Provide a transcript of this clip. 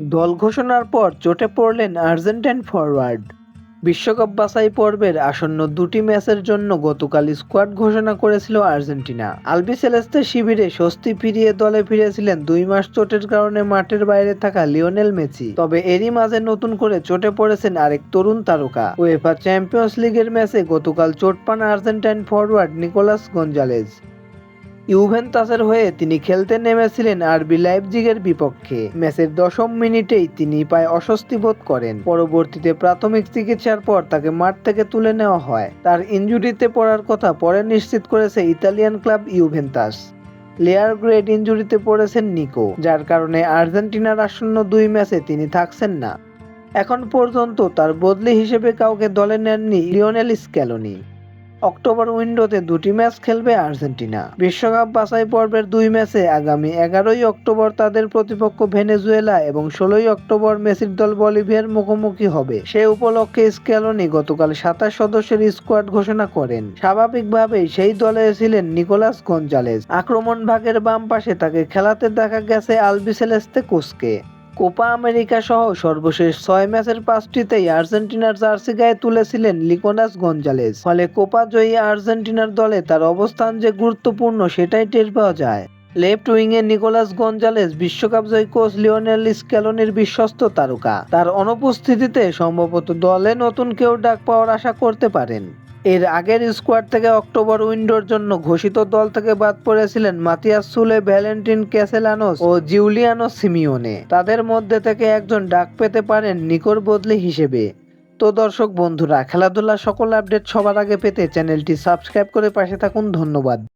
দল ঘোষণার পর চোটে পড়লেন আর্জেন্টাইন ফরওয়ার্ড। বিশ্বকাপ বাছাই পর্বের আসন্ন দুটি ম্যাচের জন্য গতকাল স্কোয়াড ঘোষণা করেছিল আর্জেন্টিনা। আলবি সেলেস্তে শিবিরে স্বস্তি ফিরিয়ে দলে ফিরেছিলেন দুই মাস চোটের কারণে মাঠের বাইরে থাকা লিওনেল মেসি। তবে এরই মাঝে নতুন করে চোটে পড়েছেন আরেক তরুণ তারকা। ওয়েফা চ্যাম্পিয়ন্স লিগের ম্যাচে গতকাল চোট পান আর্জেন্টাইন ফরওয়ার্ড নিকোলাস গঞ্জালেজ। ইউভেন্তাসের হয়ে তিনি খেলতে নেমেছিলেন আরবি লাইপজিগের বিপক্ষে। ম্যাচের দশম মিনিটেই তিনি পায় অস্বস্তি বোধ করেন। পরবর্তীতে প্রাথমিক চিকিৎসার পর তাকে মাঠ থেকে তুলে নেওয়া হয়। তার ইনজুরিতে পড়ার কথা পরে নিশ্চিত করেছে ইতালিয়ান ক্লাব ইউভেন্তাস লেয়ার গ্রেড ইনজুরিতে পড়েছেন নিকো, যার কারণে আর্জেন্টিনার আসন্ন দুই ম্যাচে তিনি থাকছেন না। এখন পর্যন্ত তার বদলি হিসেবে কাউকে দলে নেননি লিওনেল স্ক্যালোনি। অক্টোবর উইন্ডোতে দুটি ম্যাচ খেলবে আর্জেন্টিনা। বিশ্বকাপ বাছাই পর্বের দুই ম্যাচে আগামী এগারোই অক্টোবর তাদের প্রতিপক্ষ ভেনেজুয়েলা এবং ষোলোই অক্টোবর মেসির দল বলিভিয়ার মুখোমুখি হবে। সে উপলক্ষে স্ক্যালোনি গতকাল সাতাশ সদস্যের স্কোয়াড ঘোষণা করেন। স্বাভাবিকভাবেই সেই দলে ছিলেন নিকোলাস গঞ্জালেজ। আক্রমণ ভাগের বাম পাশে তাকে খেলাতে দেখা গেছে আলবিসেলেস্তে কোসকে কোপা আমেরিকা সহ সর্বশেষ ছয় ম্যাচের পাঁচটিতেই আর্জেন্টিনার জার্সি গায়ে তুলেছিলেন লিকোনাস গঞ্জালেস। ফলে কোপা জয়ী আর্জেন্টিনার দলে তার অবস্থান যে গুরুত্বপূর্ণ সেটাই টের পাওয়া যায়। লেফট উইংয়ে নিকোলাস গঞ্জালেস বিশ্বকাপ জয়ী কোচ লিওনেল স্ক্যালোনির বিশ্বস্ত তারকা। তার অনুপস্থিতিতে সম্ভবত দলে নতুন কেউ ডাক পাওয়ার আশা করতে পারেন। এর আগের স্কোয়াড থেকে অক্টোবর উইন্ডোর জন্য ঘোষিত দল থেকে বাদ পড়েছিলেন মাতিয়াস সুলে, ভ্যালেন্টিন ক্যাসেলানোস ও জিউলিয়ানো সিমিওনে। তাদের মধ্যে থেকে একজন ডাক পেতে পারেন নিকোর বদলি হিসেবে। তো দর্শক বন্ধুরা, খেলাধুলা সকল আপডেট সবার আগে পেতে চ্যানেলটি সাবস্ক্রাইব করে পাশে থাকুন। ধন্যবাদ।